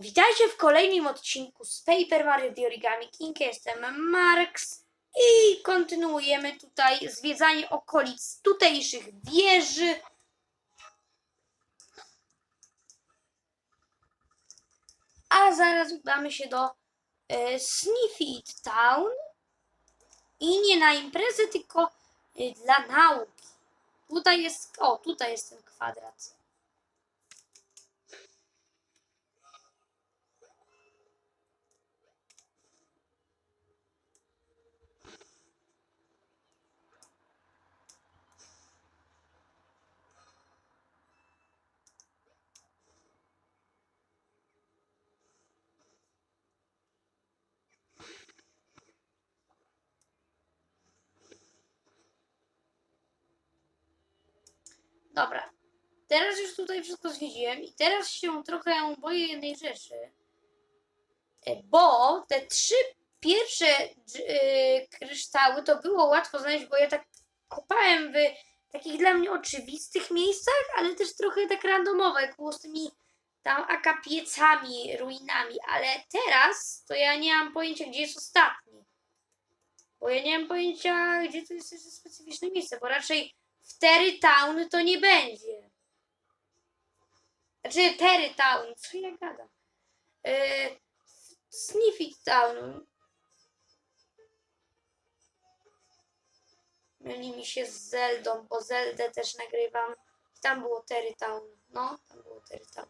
Witajcie w kolejnym odcinku z Paper Mario The Origami King. Jestem Marks i kontynuujemy tutaj zwiedzanie okolic tutejszych wieży. A zaraz udamy się do e, Sniffit Town i nie na imprezę, tylko e, dla nauki. Tutaj jest, o, tutaj jest ten kwadrat. Dobra. Teraz już tutaj wszystko zwiedziłem i teraz się trochę boję jednej rzeczy. E, Bo te trzy pierwsze e, kryształy to było łatwo znaleźć, bo ja tak kopałem w takich dla mnie oczywistych miejscach, ale też trochę tak randomowo, jak było z tymi tam akapiecami, ruinami, ale teraz to ja nie mam pojęcia, gdzie jest ostatni. Bo ja nie mam pojęcia, gdzie to jest specyficzne miejsce, bo raczej w Terry Town to nie będzie. Znaczy Terry Town, co ja gadam? Yy, Town. Myli mi się z Zeldą, bo Zeldę też nagrywam. Tam było Terry Town. No, tam było Terry Town.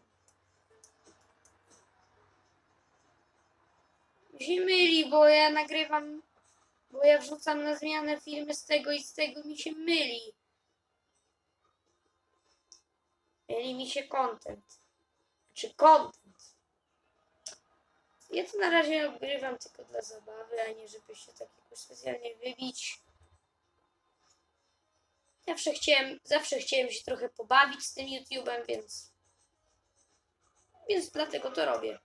Mi się myli, bo ja nagrywam, bo ja wrzucam na zmianę filmy z tego i z tego mi się myli. Myli mi się content. Czy content. Ja to na razie ogrywam tylko dla zabawy, a nie żeby się tak jakoś specjalnie wybić. Zawsze chciałem, zawsze chciałem się trochę pobawić z tym YouTube'em, więc więc dlatego to robię.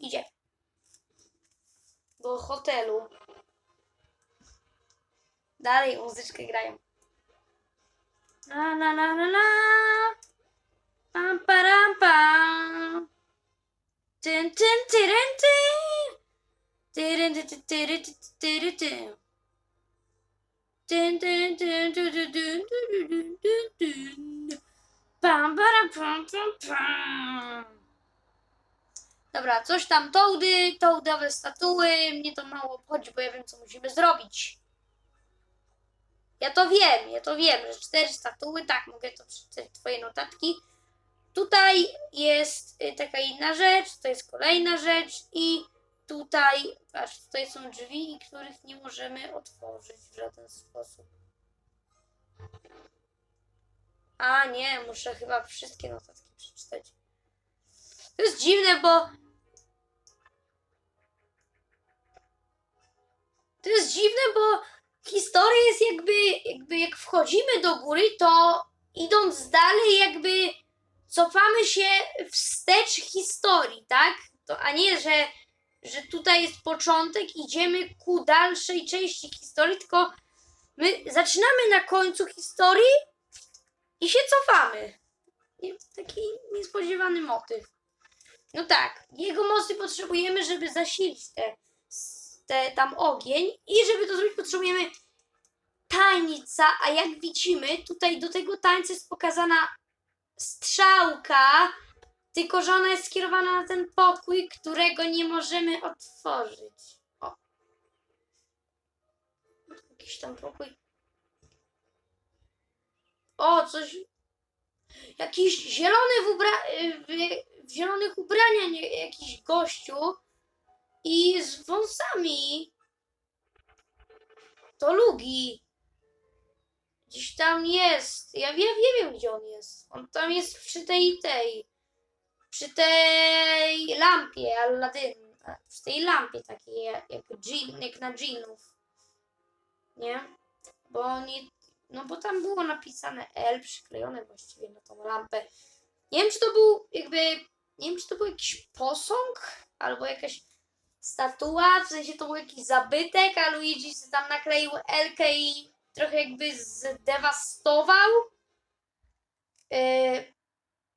Idzie. Do hotelu. Dalej muzyczkę grają. La la la la la. Pam param pam. Tyn tyn tyryn tyn. Tyryn ty ty tyry ty ty tyry ty. Tyn tyn tyn tu tu tu tu tu tu tu tu. Pam param pam pam pam. Dobra, coś tam tołdy, tołdowe statuły. Mnie to mało obchodzi, bo ja wiem, co musimy zrobić. Ja to wiem, ja to wiem, że cztery statuły, tak, mogę to przeczytać twoje notatki. Tutaj jest y, taka inna rzecz, to jest kolejna rzecz i tutaj, patrz, tutaj są drzwi, których nie możemy otworzyć w żaden sposób. A nie, muszę chyba wszystkie notatki przeczytać. To jest dziwne, bo to jest dziwne, bo historia jest jakby, jakby jak wchodzimy do góry, to idąc dalej, jakby cofamy się wstecz historii, tak? To, a nie, że, że tutaj jest początek, idziemy ku dalszej części historii, tylko my zaczynamy na końcu historii i się cofamy. Taki niespodziewany motyw. No tak, jego mocy potrzebujemy, żeby zasilić te, te tam ogień i żeby to zrobić potrzebujemy tańca, a jak widzimy, tutaj do tego tańca jest pokazana strzałka, tylko że ona jest skierowana na ten pokój, którego nie możemy otworzyć. O. Jakiś tam pokój. O, coś. Jakiś zielony w, ubra- w, w zielonych ubraniach, jakiś gościu i z wąsami. To Lugi. Gdzieś tam jest. Ja wiem, nie wiem, gdzie on jest. On tam jest przy tej, tej. Przy tej lampie Aladdin. Przy tej lampie takiej, jak, jak, jak na dżinów. Nie? Bo oni. No bo tam było napisane L przyklejone właściwie na tą lampę. Nie wiem, czy to był jakby. Nie wiem, czy to był jakiś posąg albo jakaś statua, w sensie to był jakiś zabytek, a Luigi sobie tam nakleił Elkę i trochę jakby zdewastował. Yy,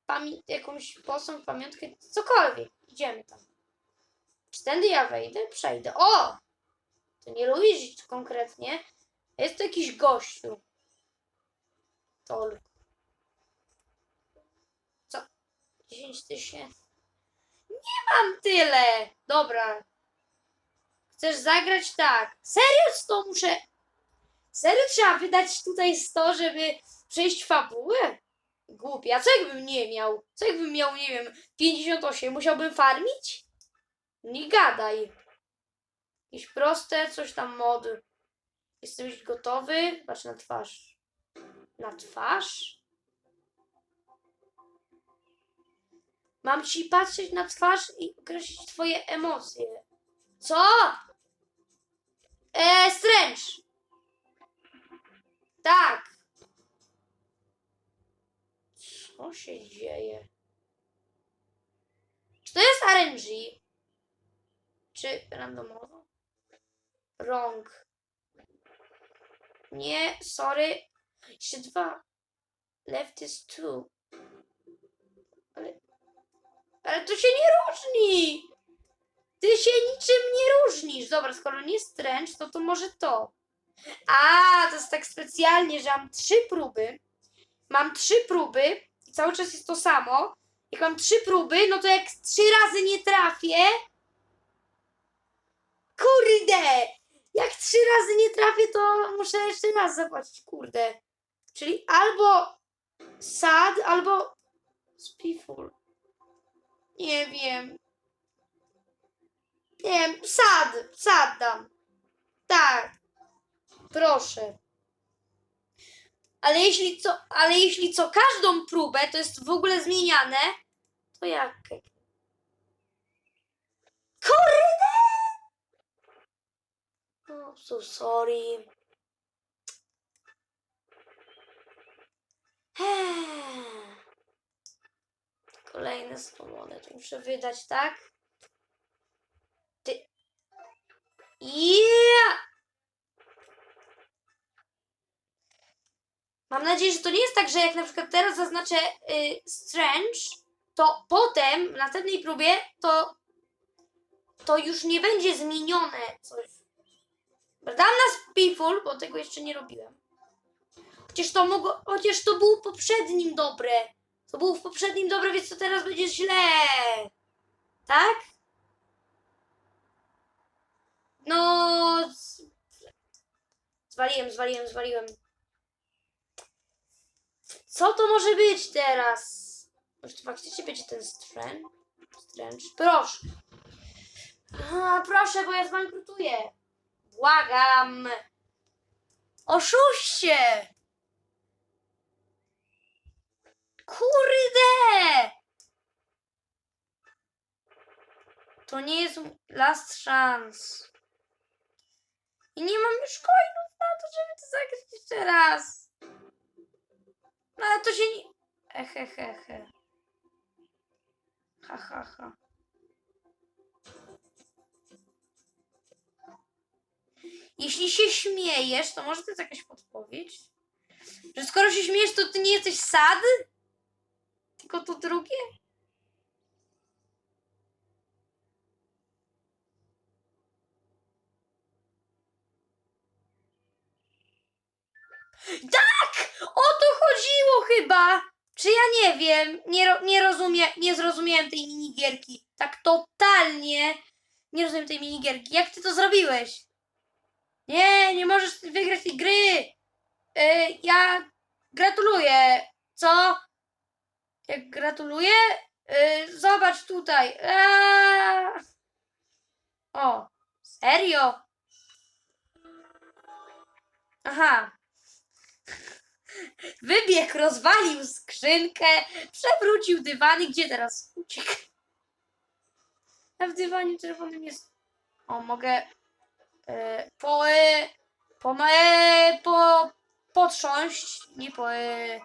pamię- jakąś posąg, pamiątkę, cokolwiek. Idziemy tam. Czy tędy ja wejdę? Przejdę. O! To nie Luigi konkretnie. Jest to jakiś gościu. Tol. Co? 10 tysięcy. Nie mam tyle! Dobra. Chcesz zagrać tak. Serio to muszę. Serio trzeba wydać tutaj 100, żeby przejść fabułę? Głupia. Co jakbym nie miał? Co jakbym miał, nie wiem, 58? Musiałbym farmić? Nie gadaj. Jakieś proste, coś tam mod. Jestem już gotowy. Patrz na twarz. Na twarz? Mam ci patrzeć na twarz i określić twoje emocje. Co? Eee, Strange. Tak. Co się dzieje? Czy to jest RNG? Czy randomowo? Wrong. Nie, sorry. Jeszcze dwa. Left is two. Ale, ale to się nie różni. Ty się niczym nie różnisz. Dobra, skoro nie stręcz, to to może to. A, to jest tak specjalnie, że mam trzy próby. Mam trzy próby i cały czas jest to samo. Jak mam trzy próby, no to jak trzy razy nie trafię. Kurde! Jak trzy razy nie trafię, to muszę jeszcze raz zapłacić. Kurde. Czyli albo sad, albo spiful. Nie wiem. Nie wiem, sad, sad dam. Tak. Proszę. Ale jeśli co, ale jeśli co każdą próbę to jest w ogóle zmieniane, to jak? Kurde! Oh, so sorry. Kolejne 100 monet muszę wydać, tak? Ty. Yeah! Mam nadzieję, że to nie jest tak, że jak na przykład teraz zaznaczę y, Strange, to potem na następnej próbie to, to już nie będzie zmienione coś. Dam na Spiful, bo tego jeszcze nie robiłem. Chociaż to mogło, chociaż to było w poprzednim dobre. To było w poprzednim dobre, więc to teraz będzie źle. Tak? No. z- Zwaliłem, zwaliłem, zwaliłem. Co to może być teraz? Może to faktycznie będzie ten? Strange. Proszę. A, proszę, bo ja zbankrutuję. Błagam. Oszuście! Kurde! To nie jest last chance. I nie mam już coinów na to, żeby to zagrać jeszcze raz. No ale to się nie... Ehehehe. Ha, ha, ha. Jeśli się śmiejesz, to może to jest jakaś podpowiedź? Że skoro się śmiejesz, to ty nie jesteś sad? Tylko to drugie? Tak! O to chodziło chyba! Czy ja nie wiem? Nie, ro, nie rozumiem, nie zrozumiałem tej minigierki. Tak totalnie nie rozumiem tej minigierki. Jak ty to zrobiłeś? Nie, nie możesz wygrać tej gry. E, ja gratuluję. Co? Jak gratuluję? E, zobacz tutaj. O, serio? Aha. Wybiegł, rozwalił skrzynkę, przewrócił dywany. Gdzie teraz? Uciekł. A w dywanie czerwonym jest. O, mogę. E, po. E, po. E, po. Potrząść. Nie po. E,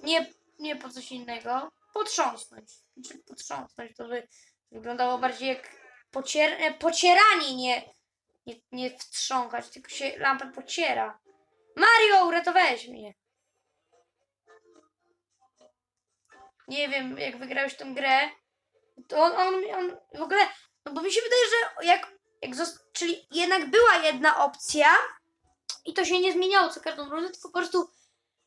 nie, nie po coś innego. Potrząsnąć. Znaczy potrząsnąć. To by wyglądało bardziej jak pocier, e, pocieranie, nie, nie, nie wstrząchać, tylko się lampę pociera. Mario, uratowałeś mnie. nie wiem, jak wygrałeś tę grę, to on, on, on w ogóle, no bo mi się wydaje, że jak, jak czyli jednak była jedna opcja i to się nie zmieniało co każdą rundę, tylko po prostu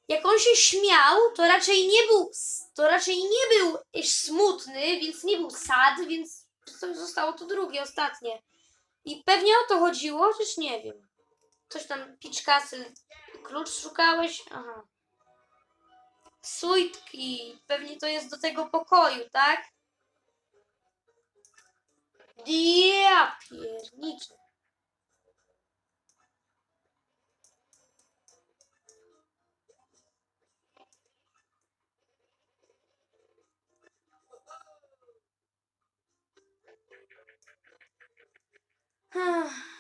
jak on się śmiał, to raczej nie był, to raczej nie był smutny, więc nie był sad, więc zostało to drugie, ostatnie. I pewnie o to chodziło, chociaż nie wiem. Coś tam, piczkasy, klucz szukałeś? Aha. Sujtki, pewnie to jest do tego pokoju, tak? Ja pierniczę. Hmm.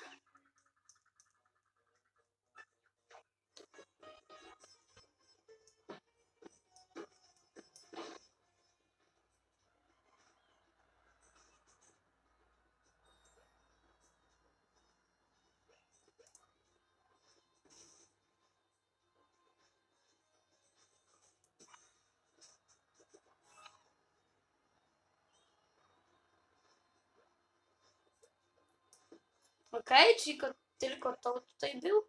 Okej, ko- tylko to tutaj był?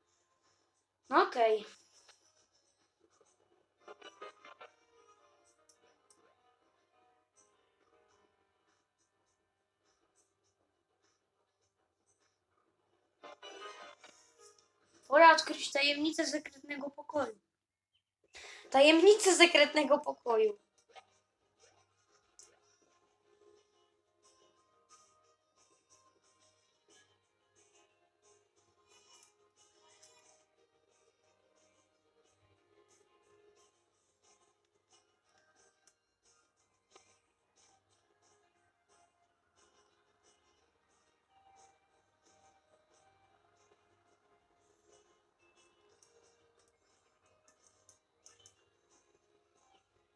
No Okej. Pora odkryć tajemnicę sekretnego pokoju. Tajemnicę sekretnego pokoju.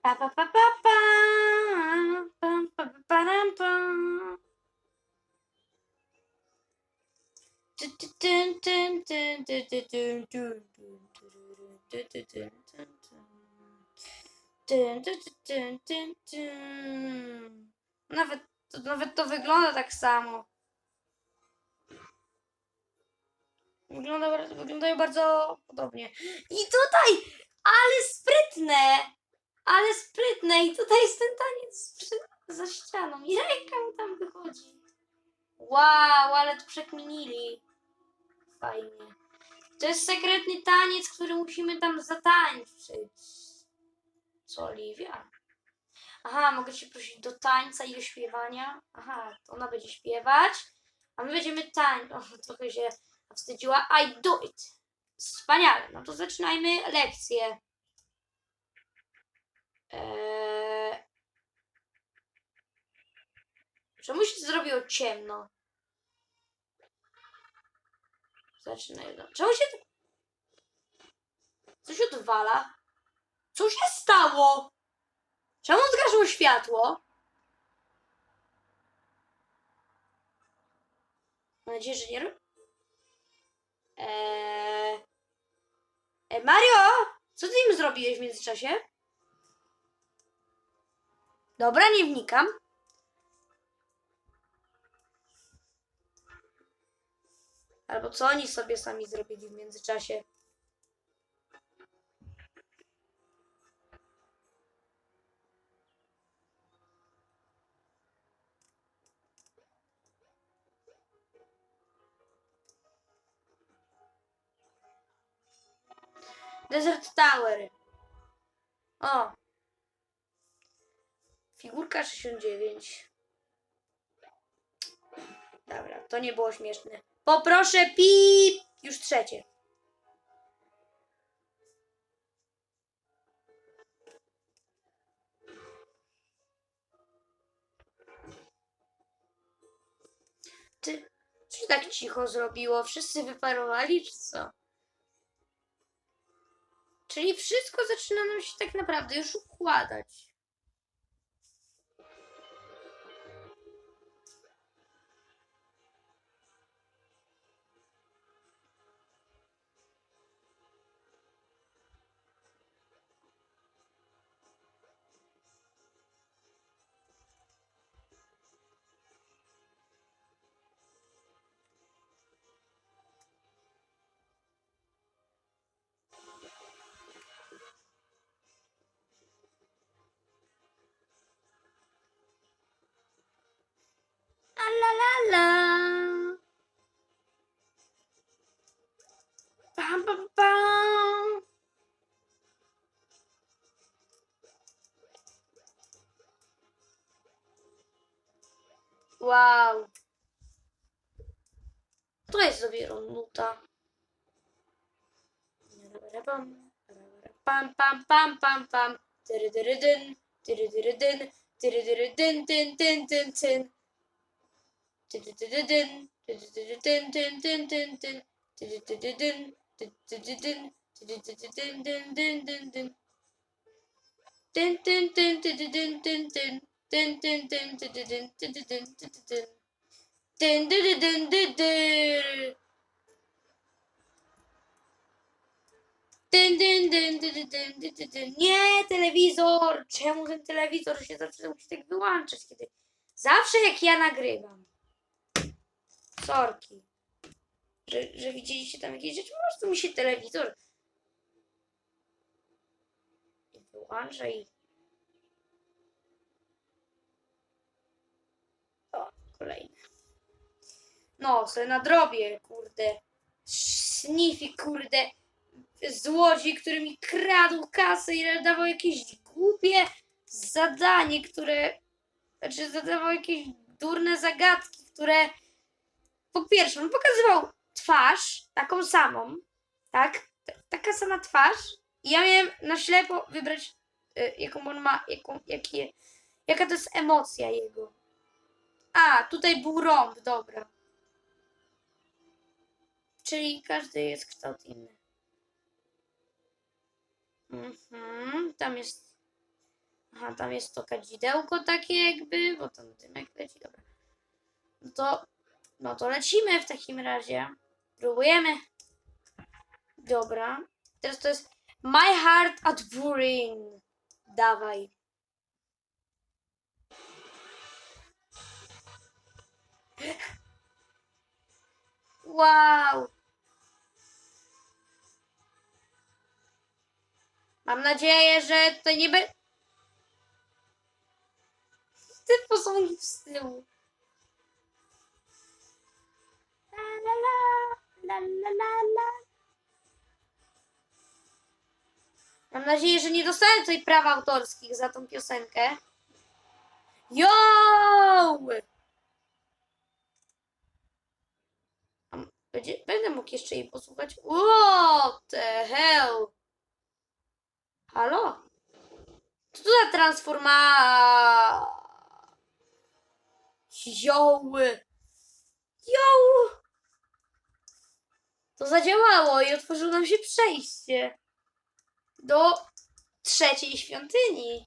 Pa pa pa pa pa. Pa, pa. Nawet, nawet to wygląda tak samo. Wygląda, wyglądają bardzo podobnie. I tutaj! Ale sprytne! Ale sprytne i tutaj jest ten taniec za ścianą i ręka mu tam wychodzi. Wow, ale to przekminili. Fajnie. To jest sekretny taniec, który musimy tam zatańczyć. Co, Oliwia? Aha, mogę cię prosić do tańca i do śpiewania. Aha, to ona będzie śpiewać, a my będziemy tańczyć. O, trochę się wstydziła. I do it. Wspaniale. No to zaczynajmy lekcję. Eee... Czemu się zrobiło ciemno? Zaczynaj. Czemu się... Co się odwala? Co się stało? Czemu zgasło światło? Mam nadzieję, że nie... ro- Eee... Mario! Co ty im zrobiłeś w międzyczasie? Dobra, nie wnikam. Albo co oni sobie sami zrobili w międzyczasie? Desert Tower. O. Figurka 69. Dobra, to nie było śmieszne. Poproszę pip! Już trzecie. Ty, co się tak cicho zrobiło? Wszyscy wyparowali, czy co? Czyli wszystko zaczyna nam się tak naprawdę już układać. 라라라. 빰빰빰. Wow. To jest sobie nuta. Pam pam pam pam pam. Dyrydyrydyn, dyrydyrydyn, dyrydyrydyn, dyn, dyn, dyn, dyn. Nie, telewizor! Czemu ten telewizor się zawsze musi tak wyłączać, kiedy... Zawsze jak ja nagrywam. Sorki. Że, że widzieliście tam jakieś rzeczy, po prostu mi się telewizor wyłącza i... O, kolejne. No, sobie nadrobię, kurde. Snifi, kurde złodziej, który mi kradł kasę i dawał jakieś głupie zadanie, które. Znaczy, zadawał jakieś durne zagadki, które. Po pierwsze, on pokazywał twarz, taką samą, tak? Taka sama twarz. I ja miałem na ślepo wybrać, y, jaką on ma, jaką, jakie, jaka to jest emocja jego. A, tutaj był rąb, dobra. Czyli każdy jest kształt inny. Mhm, tam jest. Aha, tam jest to kadzidełko takie jakby, bo tam dymek leci, dobra. No to, no to lecimy w takim razie. Próbujemy. Dobra. Teraz to jest My Heart at Burin. Dawaj. Wow. Mam nadzieję, że to nie będzie. Te posągi z tyłu. La la la, la la la. Mam nadzieję, że nie dostanę tutaj praw autorskich za tą piosenkę. Yo! Będzie, będę mógł jeszcze jej posłuchać. What the hell? Halo? Co to za transforma... Joły! Joł! To zadziałało i otworzyło nam się przejście do trzeciej świątyni.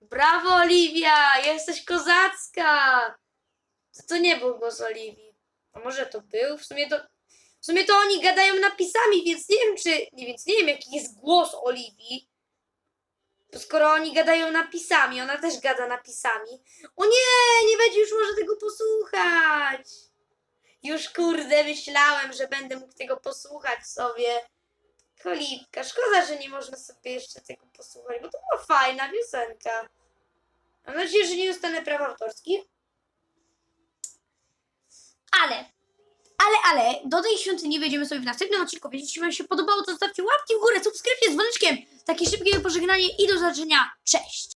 Brawo, Oliwia! Jesteś kozacka! To, to nie był głos Oliwii. A może to był? W sumie to w sumie to oni gadają napisami, więc nie wiem, czy. Nie, więc nie wiem, jaki jest głos Oliwii. To skoro oni gadają napisami, ona też gada napisami. O nie, nie będzie już może tego posłuchać. Już kurde, myślałem, że będę mógł tego posłuchać sobie. Kolipka, szkoda, że nie można sobie jeszcze tego posłuchać, bo to była fajna piosenka. Mam nadzieję, że nie dostanę praw autorskich. Ale ale, ale, do tej świątyni wejdziemy sobie w następnym odcinku. Jeśli Wam się podobało, to zostawcie łapki w górę, subskrypcję z dzwoneczkiem. Takie szybkie pożegnanie i do zobaczenia. Cześć!